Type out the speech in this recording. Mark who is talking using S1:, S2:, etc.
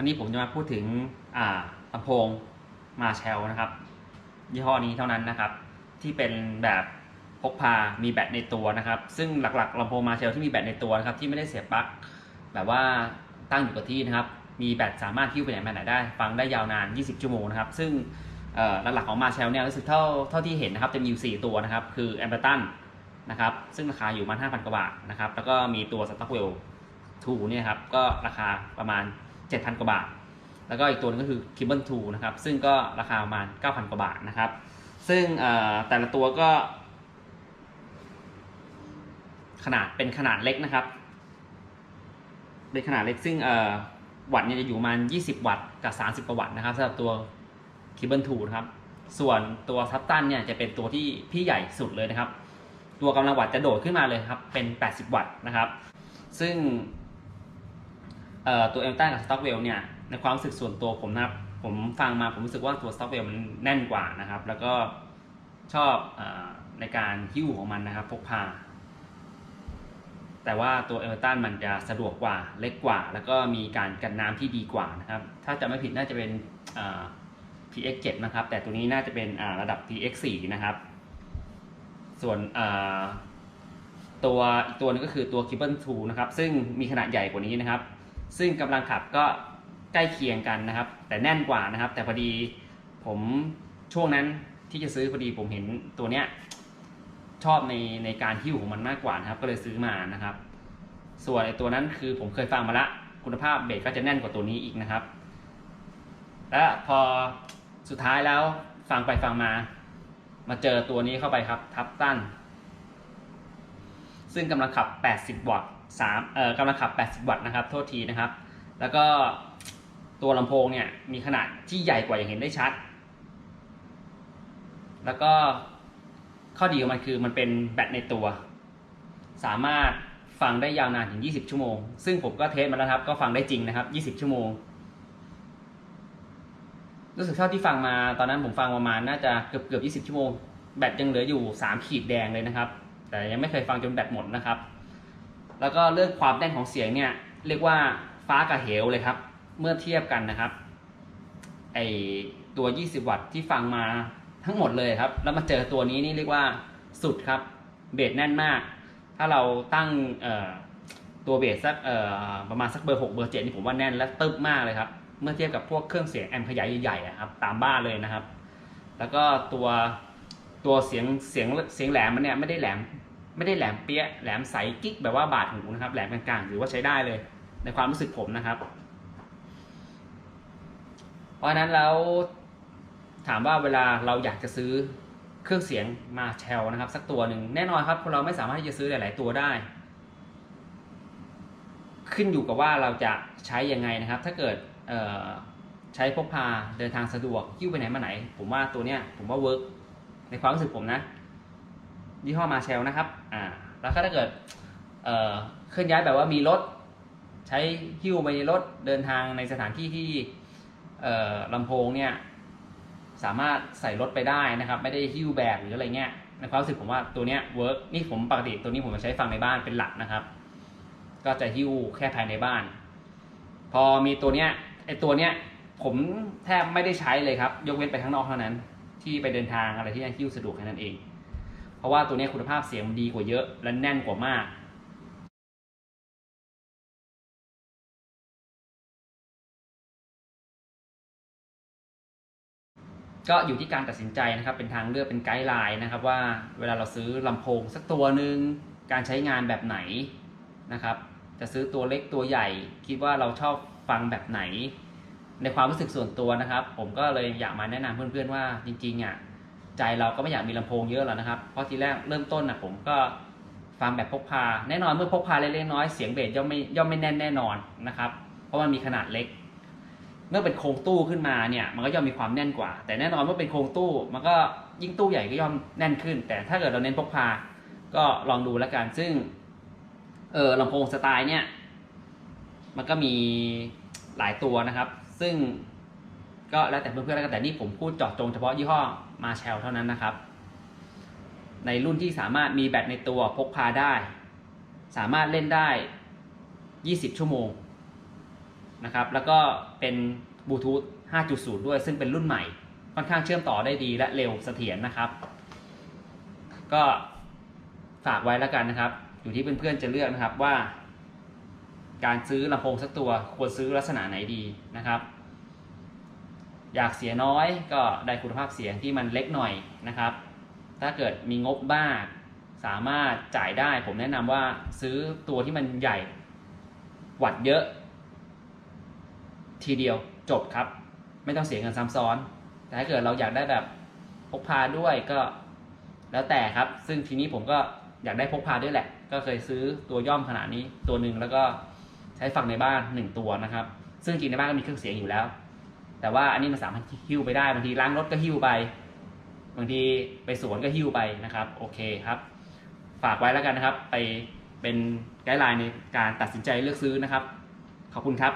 S1: วันนี้ผมจะมาพูดถึงอ่าลำโพงมาแชลนะครับ ยี่ห้อนี้เท่านั้นนะครับ ที่เป็นแบบพกพา มีแบตในตัวนะครับ ซึ่งหลักๆลำโพงมาแชลที่มีแบตในตัวนะครับ ที่ไม่ได้เสียบปลั๊กแบบว่าตั้งอยู่กับที่นะครับ มีแบตสามารถหิ้วไปไหนมาไหนได้ ฟังได้ยาวนาน 20 ชั่วโมงนะครับ ซึ่งหลักๆของมาแชลเนี่ยรู้สึกเท่าเท่าที่เห็นนะครับ จะมีอยู่4ตัวนะครับ คือแอมเบอร์ตันนะครับ ซึ่งราคาอยู่ประมาณ5,000 กว่าบาทนะครับ แล้วก็มีตัวสต็อกเวลทูเนี่ยครับ ก็ราคาประมาณ 7,000 กว่าบาท แล้วก็อีกตัวนึงก็คือ k i b b l e 2นะครับ ซึ่งก็ราคาประมาณ 9,000 กว่าบาทนะครับ ซึ่งแต่ละตัวก็ ขนาดเป็นขนาดเล็กนะครับ เป็นขนาดเล็กซึ่งวัตต์เนี่ยจะอยู่ประมาณ 20 วัตต์กับ 30กว่าวัตต์นะครับสำหรับตัว k i b b l e 2นะครับ ส่วนตัวซับตันเนี่ยจะเป็นตัวที่พี่ใหญ่สุดเลยนะครับ ตัวกำลังวัตต์จะโดดขึ้นมาเลยครับ เป็น 80 วัตต์นะครับ ซึ่ง ตัวเอลตันกับสต็อกเวลเนี่ยในความรู้สึกส่วนตัวผมนะครับผมฟังมาผมรู้สึกว่าตัวสต็อกเวลมันแน่นกว่านะครับ แล้วก็ชอบอในการหิ้วของมันนะครับพกพา แต่ว่าตัวเอเวอร์ตันมันจะสะดวกกว่าเล็กกว่า แล้วก็มีการกันน้ำที่ดีกว่านะครับ ถ้าจะไม่ผิดน่าจะเป็นเอ่อ PX7 นะครับ แต่ตัวนี้น่าจะเป็นระดับ PX4 นะครับ ส่วนตัวอีกตัวหนึงก็คือตัว k i b b l e 2นะครับ ซึ่งมีขนาดใหญ่กว่านี้นะครับ ซึ่งกำลังขับก็ใกล้เคียงกันนะครับ แต่แน่นกว่านะครับ แต่พอดีผมช่วงนั้นที่จะซื้อพอดีผมเห็นตัวเนี้ยชอบในในการหิ้วของมันมากกว่านะครับ ก็เลยซื้อมานะครับ ส่วนไอตัวนั้นคือผมเคยฟังมาละคุณภาพเบสก็จะแน่นกว่าตัวนี้อีกนะครับ และพอสุดท้ายแล้วฟังไปฟังมา มาเจอตัวนี้เข้าไปครับ ทับตั้น ซึ่งกำลังขับ 80 วัตต์ 3เอ่อกำลังขับ 80 วัตต์นะครับ โทษทีนะครับ แล้วก็ตัวลำโพงเนี่ยมีขนาดที่ใหญ่กว่าอย่างเห็นได้ชัด แล้วก็ข้อดีของมันคือมันเป็นแบตในตัว สามารถฟังได้ยาวนานถึง 20 ชั่วโมง ซึ่งผมก็เทสมาแล้วครับ ก็ฟังได้จริงนะครับ 20 ชั่วโมง รู้สึกเท่าที่ฟังมาตอนนั้นผมฟังประมาณน่าจะเกือบเกือบ 20 ชั่วโมง แบตยังเหลืออยู่ 3 ขีดแดงเลยนะครับ แต่ยังไม่เคยฟังจนแบตหมดนะครับ แล้วก็เรื่องความแน่นของเสียงเนี่ยเรียกว่าฟ้ากับเหวเลยครับ เมื่อเทียบกันนะครับไอตัว 20 วัตต์ที่ฟังมาทั้งหมดเลยครับ แล้วมาเจอตัวนี้นี่เรียกว่าสุดครับเบสแน่นมาก ถ้าเราตั้งเอ่อตัวเบสสักประมาณสักเบอร์ 6 เบอร์7นี่ผมว่าแน่นและตึ๊บมากเลยครับ เมื่อเทียบกับพวกเครื่องเสียงแอมป์ขยายใหญ่ๆครับตามบ้านเลยนะครับ แล้วก็ตัวตัวเสียงเสียงเสียงแหลมมันเนี่ยไม่ได้แหลม ไม่ได้แหลมเปี้ยแหลมใสกิ๊กแบบว่าบาดหูนะครับ แหลมกลางๆหรือว่าใช้ได้เลย ในความรู้สึกผมนะครับ เพราะฉะนั้นแล้วถามว่าเวลาเราอยากจะซื้อเครื่องเสียงมาแชลนะครับสักตัวหนึ่งแน่นอนครับเราไม่สามารถที่จะซื้อหลาย ๆ ตัวได้ ขึ้นอยู่กับว่าเราจะใช้ยังไงนะครับ ถ้าเกิดใช้พกพาเดินทางสะดวกหิ้วไปไหนมาไหน ผมว่าตัวเนี้ยผมว่าเวิร์กในความรู้สึกผมนะ ยี่ห้อมาแชลนะครับอ่าแล้วก็ถ้าเกิดเอ่อเคลื่อนย้ายแบบว่ามีรถ ใช้หิ้วไปในรถเดินทางในสถานที่ที่เอ่อลำโพงเนี่ยสามารถใส่รถไปได้นะครับ ไม่ได้หิ้วแบกหรืออะไรเงี้ยในความรู้สึกผมว่าตัวเนี้ยเวิร์กนี่ผมปกติตัวนี้ผมจะใช้ฟังในบ้านเป็นหลักนะครับ ก็จะหิ้วแค่ภายในบ้าน พอมีตัวเนี้ยไอตัวเนี้ยผมแทบไม่ได้ใช้เลยครับ ยกเว้นไปข้างนอกเท่านั้น ที่ไปเดินทางอะไรที่ยังหิ้วสะดวกแค่นั้นเอง เพราะว่าตัวนี้คุณภาพเสียงมันดีกว่าเยอะ และแน่นกว่ามากก็อยู่ที่การตัดสินใจนะครับ เป็นทางเลือกเป็นไกด์ไลน์นะครับ ว่าเวลาเราซื้อลำโพงสักตัวหนึ่งการใช้งานแบบไหนนะครับ จะซื้อตัวเล็กตัวใหญ่ คิดว่าเราชอบฟังแบบไหน ในความรู้สึกส่วนตัวนะครับ ผมก็เลยอยากมาแนะนำเพื่อนๆว่าจริงๆอะ ใจเราก็ไม่อยากมีลำโพงเยอะหรอกนะครับ เพราะทีแรกเริ่มต้นนะผมก็ฟังแบบพกพา แน่นอนเมื่อพกพาเล็กๆน้อยเสียงเบสย่อมไม่ย่อมไม่แน่นแน่นอนนะครับ เพราะมันมีขนาดเล็ก เมื่อเป็นโครงตู้ขึ้นมาเนี่ย มันก็ย่อมมีความแน่นกว่า แต่แน่นอนเมื่อเป็นโครงตู้ มันก็ยิ่งตู้ใหญ่ก็ย่อมแน่นขึ้น แต่ถ้าเกิดเราเน้นพกพา ก็ลองดูแล้วกัน ซึ่งเออลำโพงสไตล์เนี่ย มันก็มีหลายตัวนะครับ ซึ่งก็แล้วแต่เพื่อนๆแล้วกันแต่นี่ผมพูดเจาะจงเฉพาะยี่ห้อ มาแชลเท่านั้นนะครับ ในรุ่นที่สามารถมีแบตในตัวพกพาได้ สามารถเล่นได้ 20 ชั่วโมงนะครับ แล้วก็เป็นบลูทูธ 5.0 ด้วย ซึ่งเป็นรุ่นใหม่ ค่อนข้างเชื่อมต่อได้ดีและเร็วเสถียรนะครับ ก็ฝากไว้แล้วกันนะครับ อยู่ที่เพื่อนๆจะเลือกนะครับว่า การซื้อลำโพงสักตัวควรซื้อลักษณะไหนดีนะครับ อยากเสียน้อยก็ได้คุณภาพเสียงที่มันเล็กหน่อยนะครับ ถ้าเกิดมีงบบ้างสามารถจ่ายได้ผมแนะนำว่าซื้อตัวที่มันใหญ่วัดเยอะ ทีเดียวจบครับ ไม่ต้องเสียเงินซ้ำซ้อน แต่ถ้าเกิดเราอยากได้แบบพกพาด้วยก็แล้วแต่ครับ ซึ่งทีนี้ผมก็อยากได้พกพาด้วยแหละ ก็เคยซื้อตัวย่อมขนาดนี้ตัวหนึ่งแล้วก็ใช้ฟังในบ้านหนึ่งตัวนะครับ ซึ่งจริงในบ้านก็มีเครื่องเสียงอยู่แล้ว แต่ว่าอันนี้มันสามารถหิ้วไปได้บางทีล้างรถก็หิ้วไป บางทีไปสวนก็หิ้วไปนะครับ โอเคครับ ฝากไว้แล้วกันนะครับ ไปเป็นไกด์ไลน์ในการตัดสินใจเลือกซื้อนะครับ ขอบคุณครับ